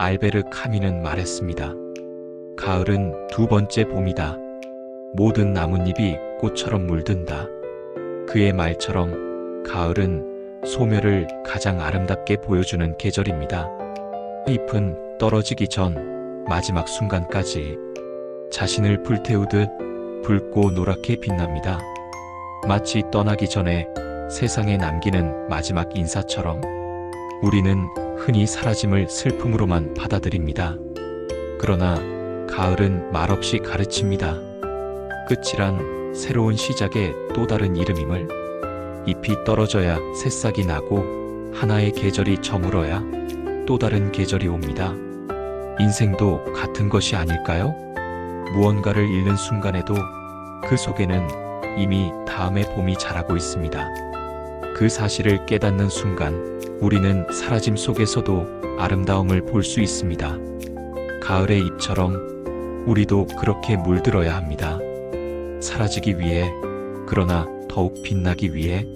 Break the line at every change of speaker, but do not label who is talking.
알베르 카미는 말했습니다. 가을은 두 번째 봄이다. 모든 나뭇잎이 꽃처럼 물든다. 그의 말처럼 가을은 소멸을 가장 아름답게 보여주는 계절입니다. 잎은 떨어지기 전 마지막 순간까지 자신을 불태우듯 붉고 노랗게 빛납니다. 마치 떠나기 전에 세상에 남기는 마지막 인사처럼 우리는 흔히 사라짐을 슬픔으로만 받아들입니다. 그러나 가을은 말없이 가르칩니다. 끝이란 새로운 시작의 또 다른 이름임을 잎이 떨어져야 새싹이 나고 하나의 계절이 저물어야 또 다른 계절이 옵니다. 인생도 같은 것이 아닐까요? 무언가를 잃는 순간에도 그 속에는 이미 다음의 봄이 자라고 있습니다. 그 사실을 깨닫는 순간 우리는 사라짐 속에서도 아름다움을 볼 수 있습니다. 가을의 잎처럼 우리도 그렇게 물들어야 합니다. 사라지기 위해, 그러나 더욱 빛나기 위해